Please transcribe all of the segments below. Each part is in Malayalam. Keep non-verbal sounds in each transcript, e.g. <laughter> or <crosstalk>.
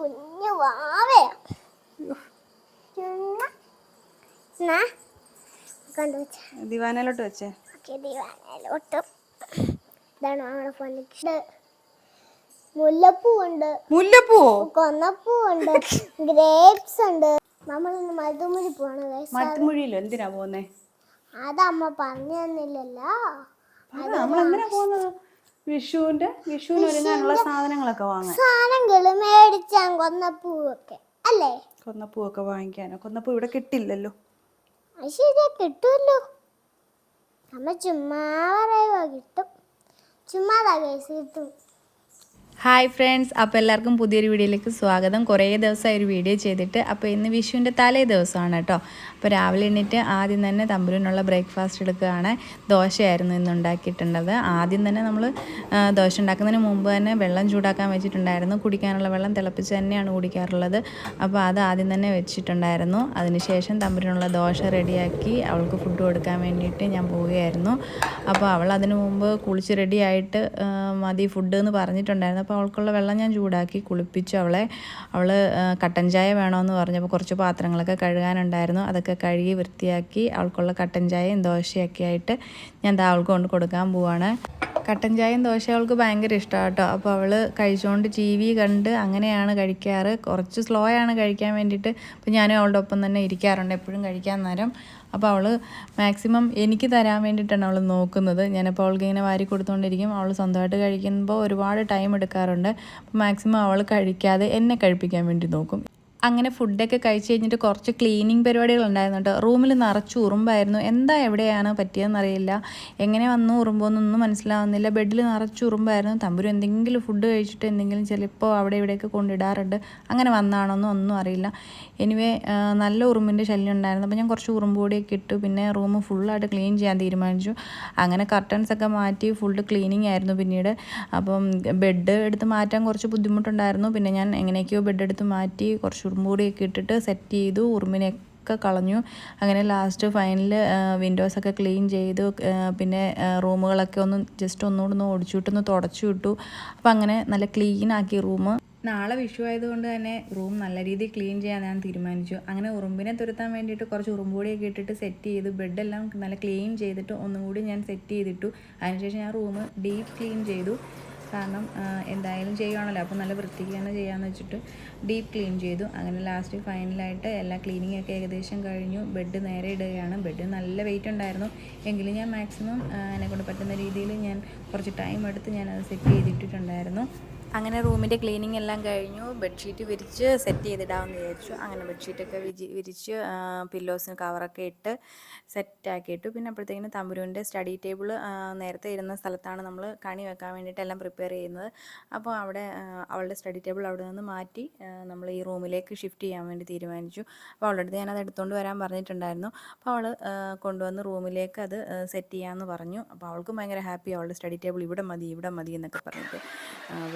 കുഞ്ഞു വാവയാ? ദിവാനയിലോട്ട് വെച്ചേ. ഓക്കെ ദിവാനയിലോട്ട്. ഇതാണ് നമ്മുടെ പൊന്നിക്ക് മുല്ലപ്പൂ <laughs> ഉണ്ട് മുല്ലപ്പൂവോ? കൊന്നപ്പൂ ഉണ്ട് ഗ്രേപ്സ് ഉണ്ട്. നമ്മളിന്ന് മരുതുമുഴി പോണ മരുതുമുഴിയിലോ മത്തുമുഴിയിലോ എന്തിനാ പോന്നെ അതമ്മ പറഞ്ഞു തന്നില്ലല്ലോ. നമ്മൾ എന്തിനാ പോകുന്നത് വിഷുവിന്റെ വിഷുവിന് ഒരുങ്ങാനുള്ള സാധനങ്ങളൊക്കെ വാങ്ങാൻ. സാധനങ്ങൾ മേടിച്ചാൻ കൊന്നപ്പൂവൊക്കെ അല്ലേ? കൊന്നപ്പൂവൊക്കെ വാങ്ങിക്കാനോ? കൊന്നപ്പൂ ഇവിടെ കിട്ടില്ലല്ലോ. ശരിയാ കിട്ടുമല്ലോ നമ്മ ചുമ്മാ പറയുക കിട്ടും. ചുമ്മാതാ കേസ് കിട്ടും. ഹായ് ഫ്രണ്ട്സ് അപ്പോൾ എല്ലാവർക്കും പുതിയൊരു വീഡിയോയിലേക്ക് സ്വാഗതം. കുറേ ദിവസമായി ഒരു വീഡിയോ ചെയ്തിട്ട് അപ്പോൾ ഇന്ന് വിഷുവിന്റെ തലേ ദിവസമാണ് കേട്ടോ. അപ്പോൾ രാവിലെ എണ്ണിട്ട് ആദ്യം തന്നെ തമ്പുരിനുള്ള ബ്രേക്ക്ഫാസ്റ്റ് എടുക്കുകയാണ്. ദോശയായിരുന്നു ഇന്ന് ഉണ്ടാക്കിയിട്ടുള്ളത്. ആദ്യം തന്നെ നമ്മൾ ദോശ ഉണ്ടാക്കുന്നതിന് മുമ്പ് തന്നെ വെള്ളം ചൂടാക്കാൻ വെച്ചിട്ടുണ്ടായിരുന്നു. കുടിക്കാനുള്ള വെള്ളം തിളപ്പിച്ച് തന്നെയാണ് കുടിക്കാറുള്ളത്. അപ്പോൾ അത് ആദ്യം തന്നെ വെച്ചിട്ടുണ്ടായിരുന്നു. അതിനുശേഷം തമ്പുരിനുള്ള ദോശ റെഡിയാക്കി അവൾക്ക് ഫുഡ് കൊടുക്കാൻ വേണ്ടിയിട്ട് ഞാൻ പോവുകയായിരുന്നു. അപ്പോൾ അവൾ അതിനു മുമ്പ് കുളിച്ച് റെഡിയായിട്ട് മതി ഫുഡ് എന്ന് പറഞ്ഞിട്ടുണ്ടായിരുന്നു. അപ്പോൾ അവൾക്കുള്ള വെള്ളം ഞാൻ ചൂടാക്കി കുളിപ്പിച്ചു. അവളെ അവൾ കട്ടൻ ചായ വേണമെന്ന് പറഞ്ഞപ്പോൾ കുറച്ച് പാത്രങ്ങളൊക്കെ കഴുകാനുണ്ടായിരുന്നു. അതൊക്കെ കഴുകി വൃത്തിയാക്കി അവൾക്കുള്ള കട്ടൻ ചായയും ദോശയൊക്കെ ആയിട്ട് ഞാൻ ദാ അവൾക്ക് കൊണ്ട് കൊടുക്കാൻ പോവാണ്. കട്ടൻ ചായയും ദോശ അവൾക്ക് ഭയങ്കര ഇഷ്ടമാണ് കേട്ടോ. അപ്പോൾ അവൾ കഴിച്ചുകൊണ്ട് ടി വി കണ്ട് അങ്ങനെയാണ് കഴിക്കാറ്. കുറച്ച് സ്ലോ ആണ് കഴിക്കാൻ വേണ്ടിയിട്ട്. അപ്പോൾ ഞാനും അവളുടെ ഒപ്പം തന്നെ ഇരിക്കാറുണ്ട്. എപ്പോഴും കഴിക്കാൻ നേരം. അപ്പോൾ അവൾ മാക്സിമം എനിക്ക് തരാൻ വേണ്ടിയിട്ടാണ് അവൾ നോക്കുന്നത്. ഞാനപ്പോൾ അവൾക്ക് ഇങ്ങനെ വാരി കൊടുത്തുകൊണ്ടിരിക്കും. അവൾ സ്വന്തമായിട്ട് കഴിക്കുമ്പോൾ ഒരുപാട് ടൈം എടുക്കാറുണ്ട്. അപ്പോൾ മാക്സിമം അവൾ കഴിക്കാതെ എന്നെ കഴിപ്പിക്കാൻ വേണ്ടി നോക്കും. അങ്ങനെ ഫുഡൊക്കെ കഴിച്ച് കഴിഞ്ഞിട്ട് കുറച്ച് ക്ലീനിങ് പരിപാടികളുണ്ടായിരുന്നു കേട്ടോ റൂമിൽ നിറച്ച് ഉറുമ്പായിരുന്നു. എന്താ എവിടെയാണ് പറ്റിയതെന്നറിയില്ല എങ്ങനെ വന്നു ഉറുമ്പോന്നൊന്നും മനസ്സിലാവുന്നില്ല. ബെഡിൽ നിറച്ച് ഉറുമ്പായിരുന്നു. തമ്പുരു എന്തെങ്കിലും ഫുഡ് കഴിച്ചിട്ട് എന്തെങ്കിലും ചിലപ്പോൾ അവിടെ ഇവിടെയൊക്കെ കൊണ്ടിടാറുണ്ട് അങ്ങനെ വന്നാണോന്നും ഒന്നും അറിയില്ല. എനിവേ നല്ല ഉറുമ്പിന്റെ ശല്യം ഉണ്ടായിരുന്നു. അപ്പോൾ ഞാൻ കുറച്ച് ഉറുമ്പ് പൊടിയൊക്കെ ഇട്ടു. പിന്നെ റൂം ഫുള്ളായിട്ട് ക്ലീൻ ചെയ്യാൻ തീരുമാനിച്ചു. അങ്ങനെ കർട്ടൻസ് ഒക്കെ മാറ്റി ഫുൾ ക്ലീനിങ് ആയിരുന്നു പിന്നീട്. അപ്പം ബെഡ് എടുത്ത് മാറ്റാൻ കുറച്ച് ബുദ്ധിമുട്ടുണ്ടായിരുന്നു. പിന്നെ ഞാൻ എങ്ങനെയൊക്കെയോ ബെഡ് എടുത്ത് മാറ്റി കുറച്ച് ഉറുമ്പുപൊടിയൊക്കെ ഇട്ടിട്ട് സെറ്റ് ചെയ്തു ഉറുമ്പിനെ ഒക്കെ കളഞ്ഞു. അങ്ങനെ ലാസ്റ്റ് ഫൈനൽ വിൻഡോസൊക്കെ ക്ലീൻ ചെയ്തു. പിന്നെ റൂമുകളൊക്കെ ഒന്ന് ജസ്റ്റ് ഒന്നുകൂടെ ഒന്ന് ഓടിച്ചുവിട്ടൊന്ന് തുടച്ചു വിട്ടു. അപ്പോൾ അങ്ങനെ നല്ല ക്ലീൻ ആക്കി റൂം നാളെ വിഷു ആയതുകൊണ്ട് തന്നെ റൂം നല്ല രീതിയിൽ ക്ലീൻ ചെയ്യാൻ ഞാൻ തീരുമാനിച്ചു. അങ്ങനെ ഉറുമ്പിനെ തുരത്താൻ വേണ്ടിയിട്ട് കുറച്ച് ഉറുമ്പുപൊടിയൊക്കെ ഇട്ടിട്ട് സെറ്റ് ചെയ്തു. ബെഡെല്ലാം നല്ല ക്ലീൻ ചെയ്തിട്ട് ഒന്നുകൂടി ഞാൻ സെറ്റ് ചെയ്തിട്ടു. അതിനുശേഷം ഞാൻ റൂം ഡീപ്പ് ക്ലീൻ ചെയ്തു. കാരണം എന്തായാലും ചെയ്യുകയാണല്ലോ അപ്പോൾ നല്ല വൃത്തിക്ക് തന്നെ ചെയ്യാമെന്ന് വെച്ചിട്ട് ഡീപ്പ് ക്ലീൻ ചെയ്തു. അങ്ങനെ ലാസ്റ്റ് ഫൈനലായിട്ട് എല്ലാ ക്ലീനിങ് ഒക്കെ ഏകദേശം കഴിഞ്ഞു. ബെഡ് നേരെ ഇടുകയാണ്. ബെഡ് നല്ല വെയിറ്റ് ഉണ്ടായിരുന്നു. എങ്കിലും ഞാൻ മാക്സിമം എന്നെ കൊണ്ട് പറ്റുന്ന രീതിയിൽ ഞാൻ കുറച്ച് ടൈം എടുത്ത് ഞാനത് സെറ്റ് ചെയ്തിട്ടുണ്ടായിരുന്നു അങ്ങനെ റൂമിന്റെ ക്ലീനിങ് എല്ലാം കഴിഞ്ഞു. ബെഡ്ഷീറ്റ് വിരിച്ച് സെറ്റ് ചെയ്തിടാമെന്ന് വിചാരിച്ചു. അങ്ങനെ ബെഡ്ഷീറ്റൊക്കെ വിരി വിരിച്ച് പില്ലോസിന് കവറൊക്കെ ഇട്ട് സെറ്റാക്കിയിട്ടു. പിന്നെ അപ്പോഴത്തേക്കിന് തമ്പുരുവിന്റെ സ്റ്റഡി ടേബിൾ നേരത്തെ ഇരുന്ന സ്ഥലത്താണ് നമ്മൾ കണി വെക്കാൻ വേണ്ടിയിട്ട് എല്ലാം പ്രിപ്പയർ ചെയ്യുന്നത്. അപ്പോൾ അവിടെ അവളുടെ സ്റ്റഡി ടേബിൾ അവിടെ നിന്ന് മാറ്റി നമ്മൾ ഈ റൂമിലേക്ക് ഷിഫ്റ്റ് ചെയ്യാൻ വേണ്ടി തീരുമാനിച്ചു. അപ്പോൾ അവളുടെ അടുത്ത് ഞാനത് എടുത്തുകൊണ്ട് വരാൻ പറഞ്ഞിട്ടുണ്ടായിരുന്നു. അപ്പോൾ അവൾ കൊണ്ടുവന്ന് റൂമിലേക്ക് അത് സെറ്റ് ചെയ്യാമെന്ന് പറഞ്ഞു. അപ്പോൾ അവൾക്കും ഭയങ്കര ഹാപ്പി. അവളുടെ സ്റ്റഡി ടേബിൾ ഇവിടെ മതി ഇവിടെ മതി എന്നൊക്കെ പറഞ്ഞിട്ട്.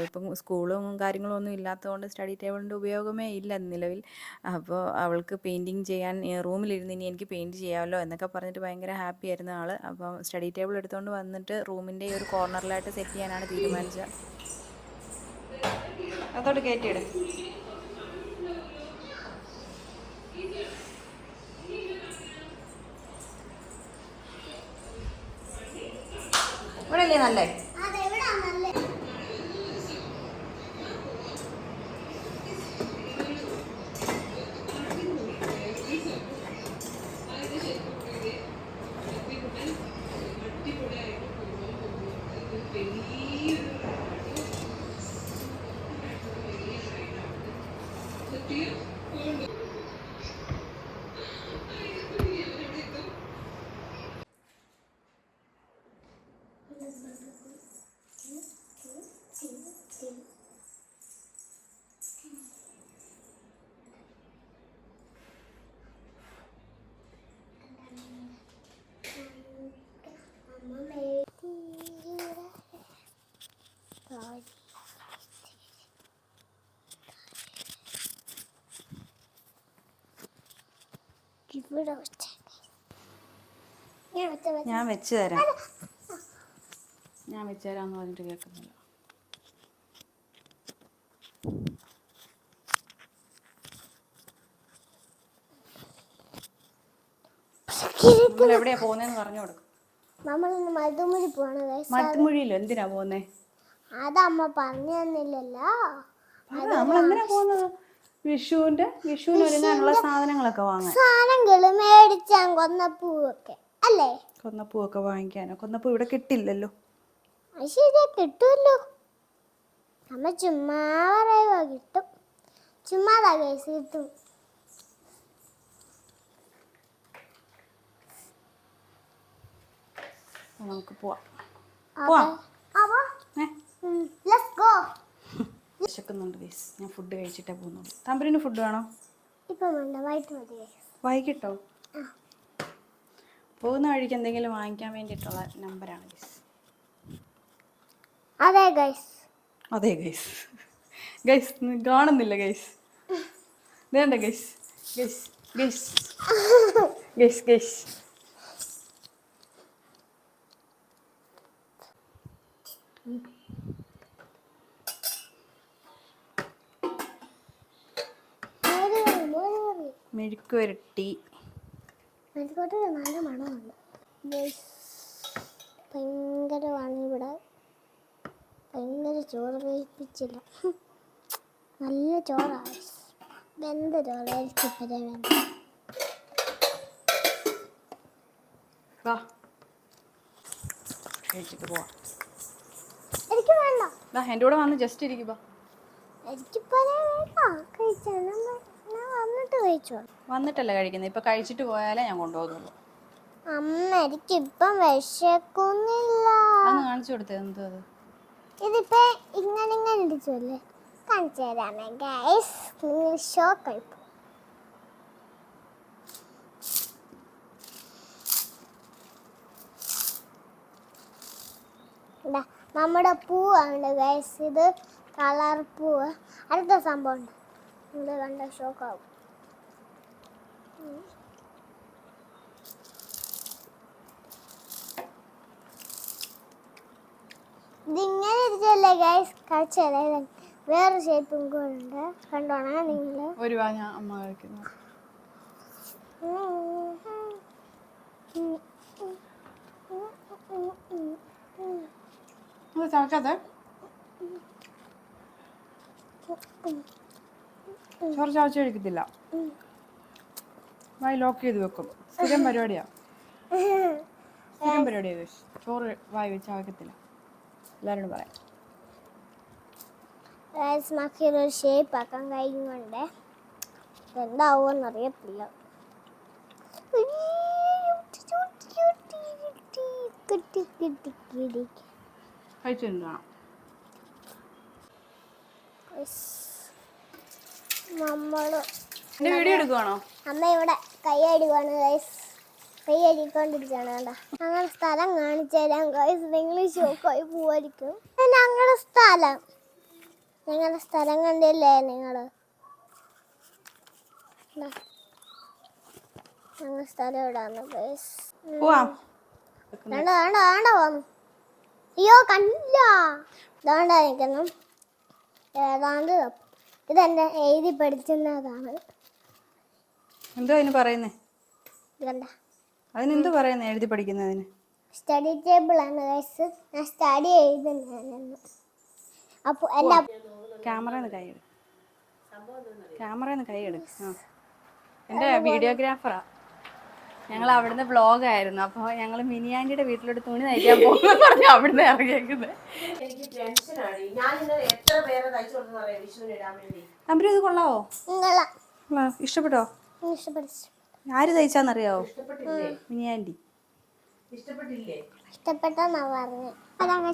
ഇപ്പം സ്കൂളും കാര്യങ്ങളും ഒന്നും ഇല്ലാത്തതുകൊണ്ട് സ്റ്റഡി ടേബിളിന്റെ ഉപയോഗമേ ഇല്ല നിലവിൽ അപ്പോൾ അവൾക്ക് പെയിന്റിങ് ചെയ്യാൻ റൂമിലിരുന്ന് ഇനി എനിക്ക് പെയിന്റ് ചെയ്യാമല്ലോ എന്നൊക്കെ പറഞ്ഞിട്ട് ഭയങ്കര ഹാപ്പി ആയിരുന്നു ആൾ അപ്പോൾ സ്റ്റഡി ടേബിൾ എടുത്തുകൊണ്ട് വന്നിട്ട് റൂമിന്റെ ഈ ഒരു കോർണറിലായിട്ട് സെറ്റ് ചെയ്യാനാണ് തീരുമാനിച്ചത് അതോട്ട് കയറ്റിയിട് ഇവിടെ അല്ലേ നല്ലേ? ഇവിടെ ഞാൻ വെച്ച്. തരാം. ഞാൻ വെച്ച് തരാമെന്ന് പറഞ്ഞിട്ട് കേൾക്കുന്നില്ല. എവിടെയാ പോകുന്നതെന്ന് പറഞ്ഞു കൊടുക്കും. നമ്മൾ മരുമൊഴി പോണ മരുമൊഴിയിലോ എന്തിനാ പോന്നെ അതമ്മ പറഞ്ഞു തന്നില്ലല്ലോ. നമ്മൾ എന്തിനാ പോകുന്നത്? വിഷുവിന്റെ വിഷുവിന് ഒരുങ്ങാനുള്ള സാധനങ്ങളൊക്കെ വാങ്ങാൻ. സാധനങ്ങൾ മേടിച്ചാൻ കൊന്നപ്പൂവൊക്കെ അല്ലേ? കൊന്നപ്പൂവൊക്കെ വാങ്ങിക്കാനോ? കൊന്നപ്പൂ ഇവിടെ കിട്ടില്ലല്ലോ. ശരിയാ കിട്ടുമല്ലോ. നമ്മ ചുമ്മാ പറയുക കിട്ടും. ചുമ്മാതാ കേസ് കിട്ടും. നമുക്ക് പോവാം. പോവാം. ലെറ്റ്സ് ഗോ വിശക്കുന്നുണ്ട് ഗൈസ് ഞാൻ ഫുഡ് കഴിച്ചിട്ടേ പോകുന്നുള്ളൂ. തമ്പുരിന് ഫുഡ് വേണോ. വൈകിട്ടോ പോകുന്ന വഴിക്ക് എന്തെങ്കിലും വാങ്ങിക്കാൻ വേണ്ടിയിട്ടുള്ള നമ്പറാണ് ഗൈസ് അതെ ഗൈസ് അതെ ഗൈസ് ഗൈസ് കാണുന്നില്ല ഗൈസ് വേണ്ട guys guys guys guys guys കറി മെഴുക്ക് വരട്ടി മെഴുക്കോട്ട് നല്ല മണമുണ്ട്. ഭയങ്കരമാണ് ഇവിടെ. ഭയങ്കര ചോറ് വേവിപ്പിച്ചില്ല നല്ല ചോറാണ്. വെന്ത ചോറായിരിക്കും ഇപ്പഴേ വേണ്ട വാ. കഴിച്ചിട്ട് പോവാം. എനിക്ക് വേണ്ട. വാ എന്റെ കൂടെ വന്ന് ജസ്റ്റ് ഇരിക്കുക എനിക്കിപ്പോഴേ വേണ്ട. കഴിച്ചാൽ വന്നിട്ട് കഴിച്ചോ? വന്നിട്ടല്ല കഴിക്കുന്നത്. ഇപ്പൊ കഴിച്ചിട്ട് പോയാലേ ഞാൻ കൊണ്ടുപോകുന്നുള്ളൂ. അമ്മ എനിക്കിപ്പം വിശക്കുന്നില്ല. അന്ന് കാണിച്ചു കൊടുത്തേ എന്തോ അത്. ഇതിപ്പോ ഇങ്ങനെ ഇങ്ങനെ ഇടിച്ചല്ലേ കാണിച്ചു തരാമേ ഗൈസ് നിങ്ങൾ ഷോക്ക് പോകും ഇതാ, നമ്മുടെ പൂവാണ് ഗൈസ് ഇത് കളർ പൂവ്. അടുത്ത സംഭവം ഉണ്ട്. ഇത് കണ്ട ഷോക്കാവും ഇതിങ്ങനെ ഇരിച്ചല്ലേ വേറെ ഷേപ്പും കൂടെ ഉണ്ട്. കണ്ടോണേ നിങ്ങൾ ഒരു വാ ഞാൻ അമ്മ കഴിക്കുന്നു ചവക്കാതെ ചോറ് കഴിക്കത്തില്ല. വായി ലോക്ക് ചെയ്ത് വെക്കും. സ്ഥിരം പരിപാടിയാ. സ്ഥിരം പരിപാടിയാ ഇത്. ചോറ് വായി വെച്ച് ആകത്തില്ല എല്ലാവരോടും പറയാം. ഗൈസ് മക്കിയൊരു ഷേപ്പ് ആക്കാൻ കഴിയുന്നുണ്ട്. എന്താവുമെന്ന് അറിയത്തില്ല കിട്ടി കിട്ടി കിട്ടി എന്റെ വീഡിയോ എടുക്കുവാണോ? അമ്മ ഇവിടെ കൈയടിക്കുവാണ് ഗൈസ് കൈയടിക്കൊണ്ടിരിക്കുകയാണ് കണ്ട? ഞങ്ങളുടെ സ്ഥലം കാണിച്ചു തരാം ഗൈസ് നിങ്ങൾ ഷോക്കായി പോവായിരിക്കും. ഞങ്ങളുടെ സ്ഥലം. ഞങ്ങളുടെ സ്ഥലം കണ്ടില്ലേ നിങ്ങൾ ഞങ്ങളുടെ സ്ഥലം ഇവിടാണ് ഗൈസ് വേണ്ട വേണ്ട വേണ്ട പോന്നു. അയ്യോ കണ്ടില്ല. ഇതാണ്ട നിൽക്കുന്നു ഏതാണ്ട് ഇതെന്നെ എഴുതി പഠിക്കുന്നതാണ് എന്തോ അതിന് പറയുന്നേ? അതിനെന്ത് കണ്ട അതിനെന്തോ പറയുന്നേ എഴുതി പഠിക്കുന്നതിന്? സ്റ്റഡി ടേബിൾ ആണ് ഗൈസ് ഞാൻ സ്റ്റഡി എഴുതുന്നതാണ് അപ്പോൾ എന്റെ ക്യാമറന്ന് കൈ എടു ക്യാമറന്ന് കൈ എടു ആ. എന്റെ വീഡിയോഗ്രാഫറാ. ഞങ്ങൾ അവിടുന്ന് വ്ളോഗ് ആയിരുന്നു. അപ്പോൾ ഞങ്ങൾ മിനിയാന്റിയുടെ വീട്ടിലോട്ട് തുണി നയിക്കാൻ പോകുന്നു പറഞ്ഞു അവിടുന്ന് ഇറങ്ങിയേക്കുന്നത് എനിക്ക് ടെൻഷനാണ് ഞാൻ ഇന്നലെ എത്ര പേരെ തയ്ച്ചു കൊടുത്തറിയാം വിഷുവിന് ഇടാൻ വേണ്ടി. തമ്പരി ഇത് കൊള്ളാവോ. ഇഷ്ടപ്പെട്ടോ? ഇഷ്ടപ്പെടും ആര് തയ്ച്ചാന്നറിയാവോ ഇഷ്ടപ്പെട്ടില്ലേ? മിനിയാന്റി ഇഷ്ടപ്പെട്ടെന്നാ പറഞ്ഞു. അതാണ്.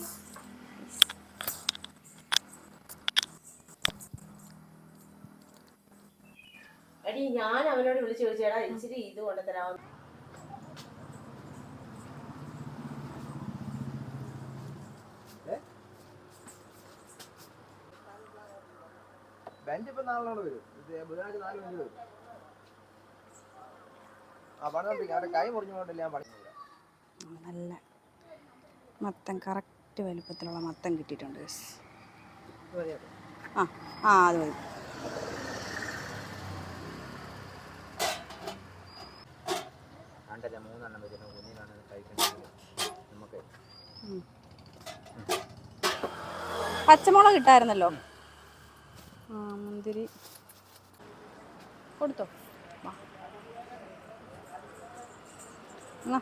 എടി ഞാൻ അവനോട് വിളിച്ചു ചോദിച്ചേടാ ഇച്ചിരി ഇത് കൊണ്ടുതരാമോ ബെഞ്ച് ഇപ്പൊ നാളെ വരും. ഇത് ബുധനാഴ്ച നാല് മണി വരും ആ പണിതോണ്ടിരിക്കും അവരുടെ കൈ മുറിഞ്ഞുകൊണ്ടല്ലേ ഞാൻ പണിയുന്നില്ല നല്ല മത്തം കറക്റ്റ് വലുപ്പത്തിലുള്ള മത്തം കിട്ടിയിട്ടുണ്ട്. ആ ആ അത് മതി. രണ്ടല്ല മൂന്നെണ്ണം വരുന്ന. കുഞ്ഞിനാണ് കഴിക്കേണ്ടത്. നമുക്ക് പച്ചമുളക് ഇട്ടായിരുന്നല്ലോ ആ മുന്തിരി. കൊടുത്തോ വാ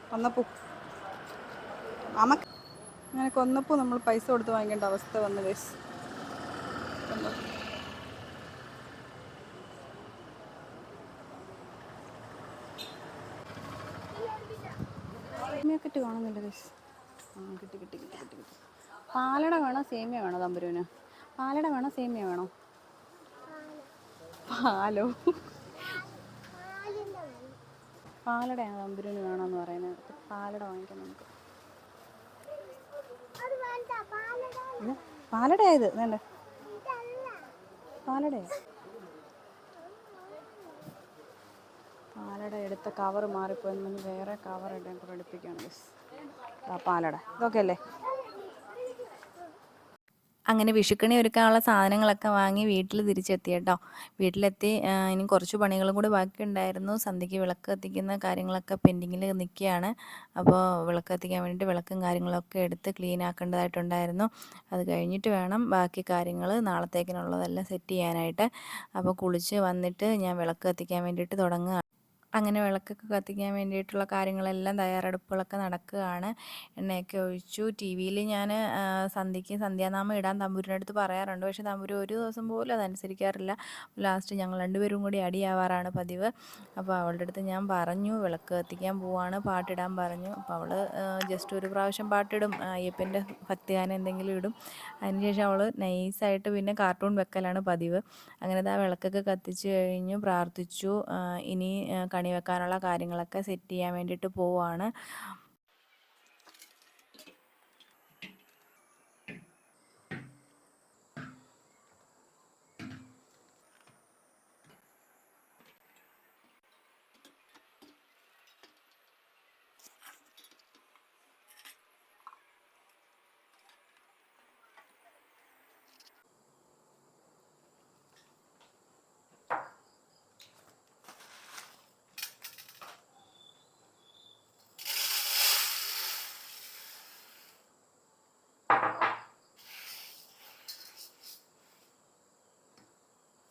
കൊന്നപ്പൂ അമ്മ അങ്ങനെ കൊന്നപ്പൂ നമ്മൾ പൈസ കൊടുത്ത് വാങ്ങിക്കേണ്ട അവസ്ഥ വന്നു ഗൈസ് സേമിയക്കെട്ട് കാണുന്നില്ല ഗൈസ് ആ കിട്ടി കിട്ടി കിട്ടി കിട്ടി കിട്ടി. പാലട വേണോ സേമിയ വേണോ തമ്പുരുവിന്? പാലട വേണോ സേമിയ വേണോ? പാലോ? പാലടയാണ് തമ്പുരുവിന് വേണമെന്ന് പറയുന്നത്. പാലട വാങ്ങിക്കാം നമുക്ക്. വേണ്ട പാലട ഇത് പാലടയാ ഇത്? വേണ്ട പാലട പാലട എടുത്ത കവർ മാറിപ്പോയി വേറെ കവർ ഇടാൻ കൂടെ എടുപ്പിക്കുകയാണ് പാലട. ഇതൊക്കെ അല്ലേ അങ്ങനെ വിഷുക്കണി ഒരുക്കാനുള്ള സാധനങ്ങളൊക്കെ വാങ്ങി വീട്ടിൽ തിരിച്ചെത്തി കേട്ടോ. വീട്ടിലെത്തി ഇനി കുറച്ച് പണികളും കൂടി ബാക്കിയുണ്ടായിരുന്നു. സന്ധ്യയ്ക്ക് വിളക്ക് കത്തിക്കുന്ന കാര്യങ്ങളൊക്കെ പെൻഡിങ്ങിൽ നിൽക്കുകയാണ്. അപ്പോൾ വിളക്ക് കത്തിക്കാൻ വേണ്ടിയിട്ട് വിളക്കും കാര്യങ്ങളൊക്കെ എടുത്ത് ക്ലീൻ ആക്കേണ്ടതായിട്ടുണ്ടായിരുന്നു. അത് കഴിഞ്ഞിട്ട് വേണം ബാക്കി കാര്യങ്ങൾ നാളത്തേക്കിനുള്ളതെല്ലാം സെറ്റ് ചെയ്യാനായിട്ട്. അപ്പോൾ കുളിച്ച് വന്നിട്ട് ഞാൻ വിളക്ക് കത്തിക്കാൻ വേണ്ടിയിട്ട് തുടങ്ങുക അങ്ങനെ വിളക്കൊക്കെ കത്തിക്കാൻ വേണ്ടിയിട്ടുള്ള കാര്യങ്ങളെല്ലാം തയ്യാറെടുപ്പുകളൊക്കെ നടക്കുകയാണ്. എണ്ണയൊക്കെ ഒഴിച്ചു. ടി വിയിൽ ഞാൻ സന്ധ്യയ്ക്ക് സന്ധ്യാനാമം ഇടാൻ തമ്പൂരിന്റെ അടുത്ത് പറയാറുണ്ട്. പക്ഷേ തമ്പൂരി ഒരു ദിവസം പോലും അതനുസരിക്കാറില്ല. ലാസ്റ്റ് ഞങ്ങൾ രണ്ടുപേരും കൂടി അടിയാവാറാണ് പതിവ്. അപ്പോൾ അവളുടെ അടുത്ത് ഞാൻ പറഞ്ഞു വിളക്ക് കത്തിക്കാൻ പോവാണ്. പാട്ടിടാൻ പറഞ്ഞു. അപ്പോൾ അവൾ ജസ്റ്റ് ഒരു പ്രാവശ്യം പാട്ടിടും. അയ്യപ്പന്റെ ഭക്തിഗാനം എന്തെങ്കിലും ഇടും. അതിനുശേഷം അവൾ നൈസായിട്ട് പിന്നെ കാർട്ടൂൺ വെക്കലാണ് പതിവ്. അങ്ങനെ ആ വിളക്കൊക്കെ കത്തിച്ച് കഴിഞ്ഞു പ്രാർത്ഥിച്ചു. ഇനി കണി വെക്കാനുള്ള കാര്യങ്ങളൊക്കെ സെറ്റ് ചെയ്യാൻ വേണ്ടിയിട്ട് പോവാണ്.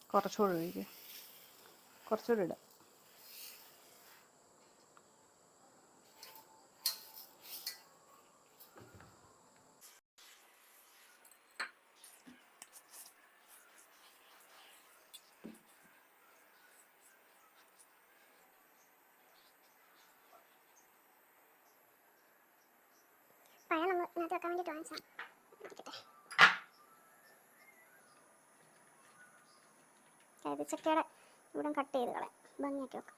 കുറച്ചുകൂടെ ഒഴിക്കുക കുറച്ചുകൂടെ ഇടാം. പഴം നമ്മൾ ഇതിനകത്ത് വെക്കാൻ വേണ്ടിയിട്ട് വാങ്ങിച്ചാൽ അതായത് ചക്കയുടെ ഇവിടെ കട്ട് ചെയ്ത് കളയാം. ഭംഗിയാക്കി വെക്കാം.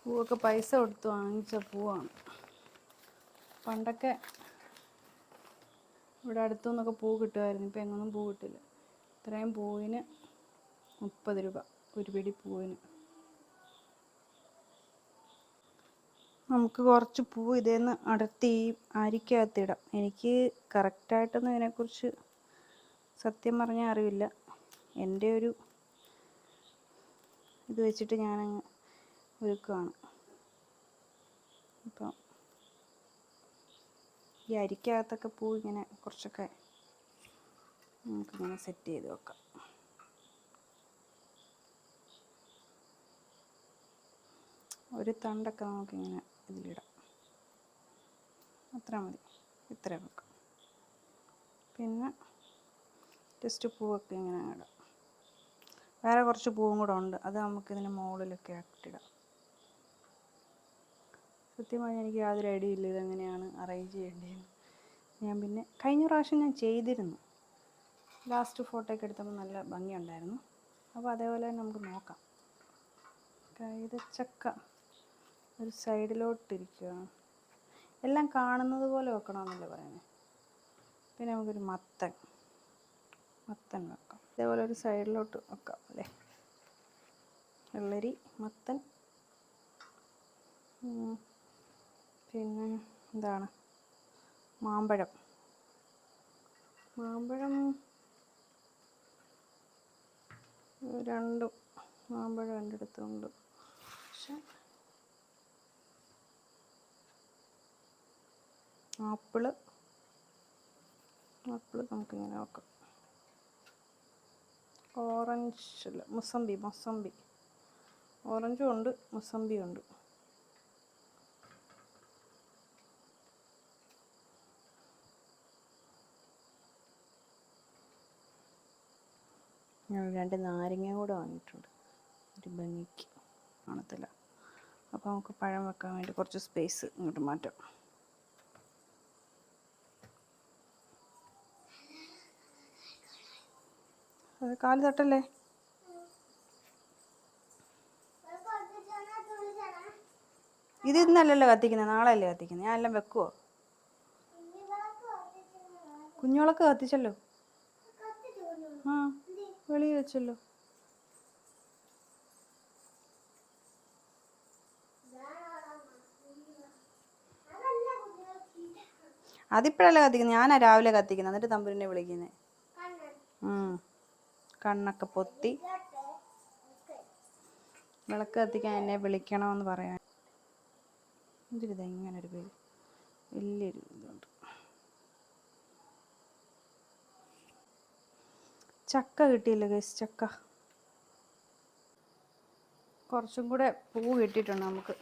പൂവൊക്കെ പൈസ കൊടുത്ത് വാങ്ങിച്ച പൂവാണ്. പണ്ടൊക്കെ ഇവിടെ അടുത്തു നിന്നൊക്കെ പൂ കിട്ടുമായിരുന്നു. ഇപ്പം എങ്ങൊന്നും പൂ കിട്ടില്ല. ഇത്രയും പൂവിന് മുപ്പത് രൂപ. ഒരു പിടി പൂവിന്. നമുക്ക് കുറച്ച് പൂ ഇതേന്ന് അടർത്തി ഈ അരിക്കകത്തിടാം എനിക്ക് കറക്റ്റായിട്ടൊന്നും ഇതിനെക്കുറിച്ച് സത്യം പറഞ്ഞാൽ അറിവില്ല. എന്റെ ഒരു ഇത് വെച്ചിട്ട് ഞാനങ്ങ് ഒരുക്കുകയാണ് അപ്പം ഈ അരിക്കകത്തൊക്കെ പൂ ഇങ്ങനെ കുറച്ചൊക്കെ നമുക്കിങ്ങനെ സെറ്റ് ചെയ്ത് വെക്കാം. ഒരു തണ്ടൊക്കെ നമുക്കിങ്ങനെ ഇതിലിടാം അത്ര മതി. ഇത്ര വെക്കാം പിന്നെ ജസ്റ്റ് പൂവൊക്കെ ഇങ്ങനെ ഇടാം. വേറെ കുറച്ച് പൂവും കൂടെ ഉണ്ട്. അത് നമുക്കിതിന് മുകളിലൊക്കെ ആക്കിയിടാം സത്യമായി എനിക്ക് യാതൊരു ഐഡിയ ഇല്ല ഇതെങ്ങനെയാണ് അറേഞ്ച് ചെയ്യേണ്ടതെന്ന്. ഞാൻ പിന്നെ കഴിഞ്ഞ പ്രാവശ്യം ഞാൻ ചെയ്തിരുന്നു. ലാസ്റ്റ് ഫോട്ടോ ഒക്കെ എടുത്തപ്പോൾ നല്ല ഭംഗിയുണ്ടായിരുന്നു. അപ്പോൾ അതേപോലെ തന്നെ നമുക്ക് നോക്കാം. കൈതച്ചക്ക ഒരു സൈഡിലോട്ടിരിക്കുകയാണ്. എല്ലാം കാണുന്നത് പോലെ വെക്കണമെന്നല്ലേ പറയുന്നത് പിന്നെ നമുക്കൊരു മത്തൻ മത്തൻ വെക്കാം. ഇതേപോലെ ഒരു സൈഡിലോട്ട് വെക്കാം അല്ലേ? വെള്ളരി മത്തൻ. പിന്നെ എന്താണ്? മാമ്പഴം. മാമ്പഴം രണ്ടും മാമ്പഴം എന്റെ അടുത്തുണ്ട് പക്ഷെ ആപ്പിൾ. ആപ്പിൾ നമുക്കിങ്ങനെ നോക്കാം ഓറഞ്ച് മുസംബി മുസമ്പി. ഓറഞ്ചും ഉണ്ട് മുസംബി ഉണ്ട്. ഞാൻ രണ്ട് നാരങ്ങ കൂടെ വാങ്ങിയിട്ടുണ്ട്. ഒരു ഭംഗിക്ക്. കാണത്തില്ല. അപ്പോൾ നമുക്ക് പഴം വെക്കാൻ വേണ്ടി കുറച്ച് സ്പേസ് ഇങ്ങോട്ട് മാറ്റാം. അത് കാൽ തട്ടല്ലേ? ഇത് ഇന്നല്ലല്ലോ കത്തിക്കുന്നത് നാളെയല്ലേ കത്തിക്കുന്നത്? ഞാൻ എല്ലാം വെക്കുവോ? കുഞ്ഞുങ്ങളൊക്കെ കത്തിച്ചല്ലോ? ആ വെളി വെച്ചല്ലോ. അതിപ്പോഴല്ലേ കത്തിക്കുന്നത്? ഞാനാ രാവിലെ കത്തിക്കുന്നത് എന്നിട്ട് തമ്പുരിനെ വിളിക്കുന്നത് കണ്ണൊക്കെ പൊത്തി. വിളക്ക് കത്തിക്കാൻ എന്നെ വിളിക്കണമെന്ന് പറയാൻ. എന്തൊരിത് ഇങ്ങനെ ഒരു പേര്. വലിയൊരു ഇതുണ്ട്. ചക്ക കിട്ടിയില്ല ഗൈസ് ചക്ക? കുറച്ചും കൂടെ പൂ കിട്ടിയിട്ടുണ്ട് നമുക്ക്.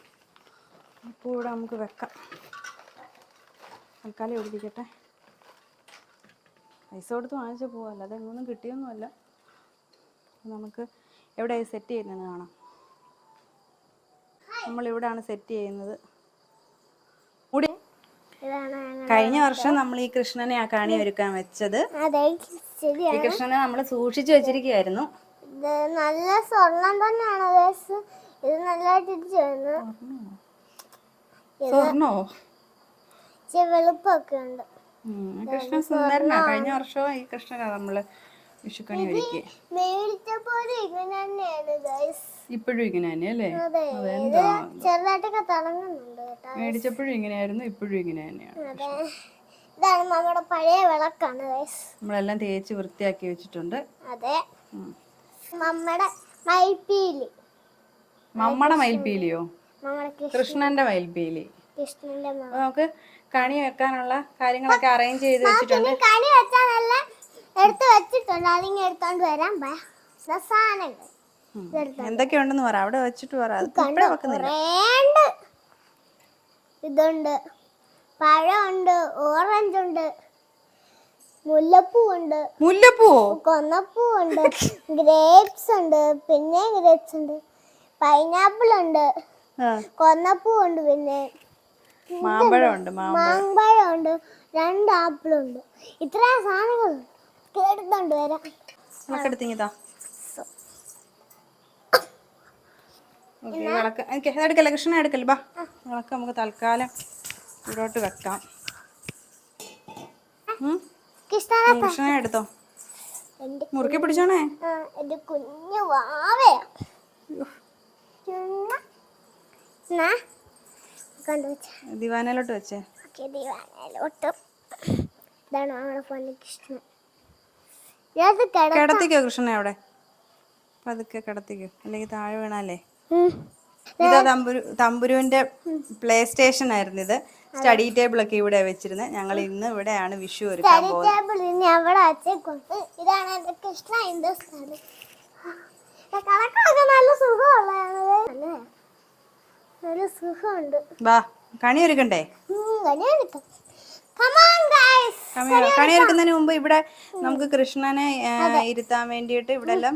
പൂ ഇവിടെ നമുക്ക് വെക്കാം. തൽക്കാലം ഒഴിപ്പിക്കട്ടെ പൈസ കൊടുത്ത് വാങ്ങിച്ച പൂവല്ല അതെങ്ങൊന്നും കിട്ടിയൊന്നുമല്ല. നമുക്ക് എവിടെ സെറ്റ് ചെയ്യുന്നതെന്ന് കാണാം. നമ്മളിവിടാണ് സെറ്റ് ചെയ്യുന്നത്. മുടി കഴിഞ്ഞ വർഷം നമ്മൾ ഈ കൃഷ്ണനെ ആ കാണി ഒരുക്കാൻ വെച്ചത്. ഈ കൃഷ്ണനെ നമ്മൾ സൂക്ഷിച്ചു വെച്ചിരിക്കുകയായിരുന്നു നല്ല സ്വർണം തന്നെയാണ് ഇത് നല്ലതായിട്ട് സ്വർണോ വെളുപ്പൊക്കെ ഉണ്ട്. കൃഷ്ണ സുന്ദരനാ. കഴിഞ്ഞ വർഷവും ഈ കൃഷ്ണനാ നമ്മൾ വിഷുക്കണി ഒരുക്കി. ഇപ്പോഴും ഇങ്ങനെ തന്നെ അല്ലേ? അതെന്താ? ചെറുതായിട്ടൊക്കെ തിളങ്ങുന്നുണ്ട് മേടിച്ചപ്പോഴും ഇങ്ങനെയായിരുന്നു ഇപ്പോഴും ഇങ്ങനെ തന്നെയാണ് ഇതാണ് നമ്മുടെ പഴയ വിളക്കാണ് നമ്മളെല്ലാം തേച്ച് വൃത്തിയാക്കി വെച്ചിട്ടുണ്ട്. അതെ. നമ്മുടെ മയിൽപീലി മമ്മടെ കൃ- കൃഷ്ണന്റെ മയിൽപീലി കൃഷ്ണന്റെ നമുക്ക് കണി വെക്കാനുള്ള കാര്യങ്ങളൊക്കെ അറേഞ്ച് ചെയ്ത് വെച്ചിട്ടുണ്ട്. കണി വെച്ചാലല്ല എടുത്ത് വെച്ചിട്ടുണ്ട്. അതിങ്ങ എടുത്തോണ്ട് വരാൻ പ. സാധനങ്ങൾ. എന്തൊക്കെയുണ്ടെന്ന് പറ. അവിടെ വെച്ചിട്ട് പറ. വെക്കുന്നില്ല ഇതുണ്ട്. പഴമുണ്ട് ഓറഞ്ച് ഉണ്ട് മുല്ലപ്പൂ ഉണ്ട് മുല്ലപ്പൂവോ കൊന്നപ്പൂ ഉണ്ട് ഗ്രേപ്സ് ഉണ്ട് പിന്നെ ഗ്രേപ്സ് ഉണ്ട് പൈനാപ്പിൾ ഉണ്ട് കൊന്നപ്പൂ ഉണ്ട് പിന്നെ മാമ്പഴമുണ്ട് മാമ്പഴമുണ്ട് മാമ്പഴം. ഉണ്ട് രണ്ട് ആപ്പിളുണ്ട്. ഉണ്ട് സാധനങ്ങളുണ്ട് എടുത്തോണ്ട് വരാം. വിളക്കെടുത്തിങ്ങിതാ ഓക്കെ വിളക്ക് എനിക്ക് എടുക്കല്ലേ കൃഷ്ണ എടുക്കല്ലേ ബാ. വിളക്ക് നമുക്ക് തൽക്കാലം ഇവിടോട്ട് വെക്കാം. കൃഷ്ണ എടുത്തോ? മുറുക്കി പിടിച്ചോണേ? കുഞ്ഞു ദിവാനയിലോട്ട് വെച്ചേ. ദിവാനയിലോട്ട്. ഇതാണ് നമ്മുടെ ഇഷ്ടം കൃഷ്ണൻ. കിടത്തിക്കോ കൃഷ്ണ അവിടെ? പതുക്കെ കിടത്തിക്കോ. അല്ലെങ്കിൽ താഴെ വീണാലേ. ഇതാ തമ്പുരു തമ്പുരുവിന്റെ പ്ലേ സ്റ്റേഷൻ ആയിരുന്നു ഇത്. സ്റ്റഡി ടേബിൾ ഒക്കെ ഇവിടെ വെച്ചിരുന്നത് ഞങ്ങൾ ഇന്ന് ഇവിടെയാണ് വിഷു ഒരുക്കാൻ പോകുന്നത്. ഇതാണ് എന്റെ കൃഷ്ണ നല്ല സുഖമുണ്ട്. വാ കണി ഒരുക്കണ്ടേ? കണി ഒരുക്കുന്നതിന് മുമ്പ് ഇവിടെ നമുക്ക് കൃഷ്ണനെ ഇരുത്താൻ വേണ്ടിയിട്ട് ഇവിടെ എല്ലാം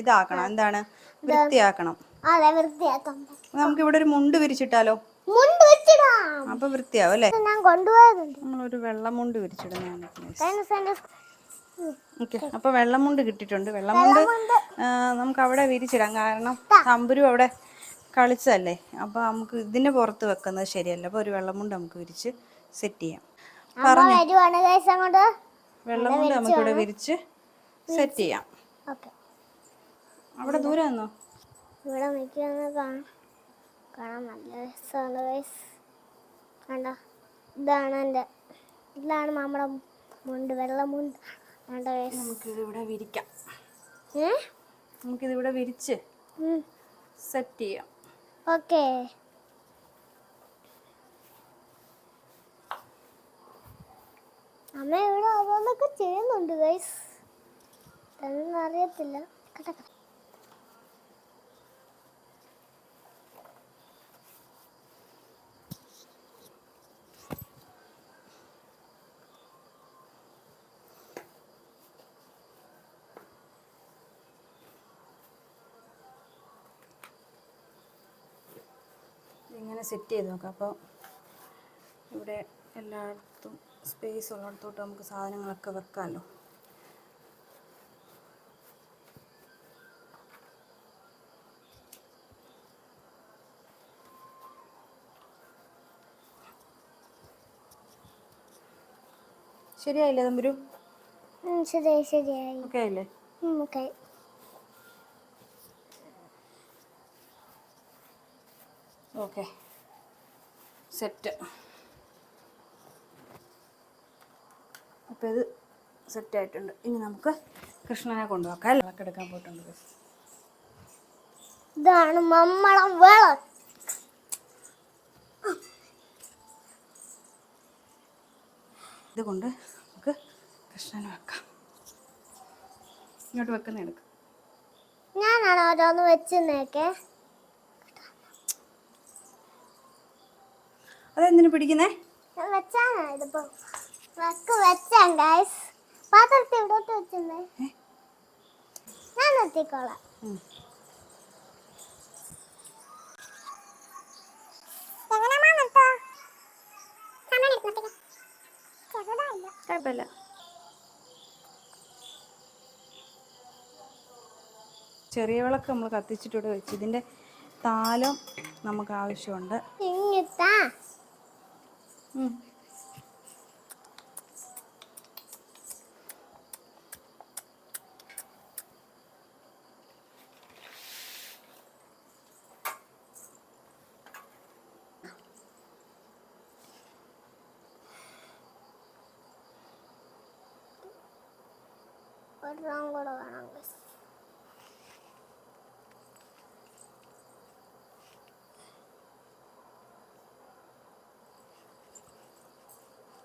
ഇതാക്കണം. എന്താണ്? വൃത്തിയാക്കണം. നമുക്ക് ഇവിടെ ഒരു മുണ്ട് വിരിച്ചിട്ടാലോ? അപ്പൊ വൃത്തിയാവും അല്ലേ? നമ്മളൊരു വെള്ളമുണ്ട് വിരിച്ചിടുന്ന. ഓക്കെ. അപ്പൊ വെള്ളമുണ്ട് കിട്ടിയിട്ടുണ്ട്. വെള്ളമുണ്ട് നമുക്ക് അവിടെ വിരിച്ചിടാം. കാരണം തമ്പുരു അവിടെ കളിച്ചല്ലേ അപ്പൊ നമുക്ക് ഇതിന്റെ പുറത്ത് വെക്കുന്നത് ശരിയല്ല. അപ്പൊ ഒരു വെള്ളമുണ്ട് നമുക്ക് വിരിച്ച് സെറ്റ് ചെയ്യാം. അമ്മ വരുവാണ് ഗൈസ് അങ്ങോട്ട്. വെള്ളമുണ്ട് നമുക്ക് ഇവിടെ വിരിച്ച് സെറ്റ് ചെയ്യാം. അവിടെ ദൂരെ നിന്നോ? ഇവിടെ നിൽക്കുന്ന കാണാൻ നല്ല രസമാണ് ഗൈസ്. കണ്ടോ? ഇതാണ് എന്റെ ഇതാണ് നമ്മുടെ മുണ്ട് വെള്ള മുണ്ട്. കണ്ടോ ഗൈസ്? നമുക്കിത് ഇവിടെ വിരിക്കാം. നമുക്കിതിവിടെ വിരിച്ച് സെറ്റ് ചെയ്യാം. ഓക്കേ. അമ്മ ഇവിടെ ഓരോന്നൊക്കെ ചെയ്യുന്നുണ്ട് ഗൈസ് ഇതൊന്നും അറിയത്തില്ല. കട്ട കട്ട. ഇങ്ങനെ സെറ്റ് ചെയ്ത് നോക്കാം. അപ്പോൾ ഇവിടെ എല്ലായിടത്തും സ്പേസ് ഉള്ളിടത്തോട്ട് നമുക്ക് സാധനങ്ങളൊക്കെ വെക്കാമല്ലോ ശരിയായില്ലേ തമ്പുരു? ശരിയായി ശരിയായി. ഓക്കെ ആയില്ലേ ഉം, ഓക്കേ ഓക്കെ. സെറ്റ്. അപ്പോൾ ഇത് സെറ്റ് ആയിട്ടുണ്ട്. ഇനി നമുക്ക് കൃഷ്ണനെ കൊണ്ടുപോക്കാം അല്ലേ? വിളക്കെടുക്കാൻ പോയിട്ടുണ്ട് ഇതാണ് മമ്മളം വേള ഇതുകൊണ്ട് നമുക്ക് കൃഷ്ണനെ വെക്കാം. ഇങ്ങോട്ട് വെക്കുന്ന എടുക്കാം. ഞാനാണ് ഓരോന്ന് വെച്ചെന്നേക്കെ അതെന്തിനു പിടിക്കുന്നേ? വെച്ചാണ് ഇതിപ്പോ. വക്ക് വെച്ചാൻ ഗൈസ് പാത്രത്തിൽ ഇവിടോട്ട്? ഞാൻ. കുഴപ്പമില്ല. ചെറിയ വിളക്ക് നമ്മൾ കത്തിച്ചിട്ടിവിടെ വെച്ച്. ഇതിന്റെ താലം നമുക്ക് ആവശ്യമുണ്ട്. ഉം. ഒരെണ്ണം കൂടെ വേണം ഗൈസ്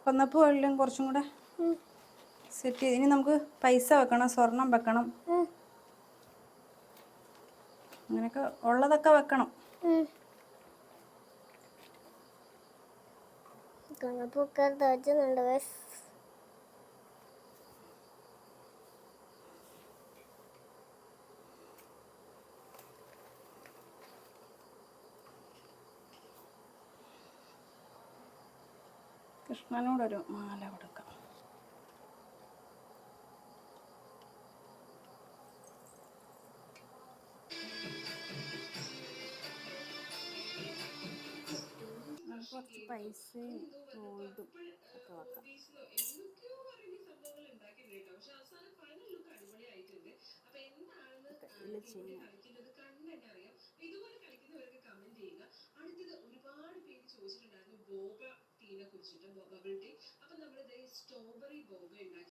വന്നപ്പോൾ എല്ലാം കുറച്ചും കൂടെ സെറ്റ് ചെയ്ത്. ഇനി നമുക്ക് പൈസ വെക്കണം സ്വർണം വെക്കണം. അങ്ങനെയൊക്കെ ഉള്ളതൊക്കെ വെക്കണം. കണ്ണപ്പൊക്കെ വെച്ചുന്നുണ്ട് ഗൈസ് കൃഷ്ണനോടൊരു മാല കൊടുക്കാം. നമുക്ക് കുറച്ച് പൈസയും ഗോൾഡും ഒക്കെ വെക്കാം. കയ്യിൽ ചെയ്യാം. വെച്ചിട്ട് ബോബ ബ്രെഡി അപ്പം നമ്മളിത് സ്ട്രോബെറി ബോബ ഉണ്ടാക്കി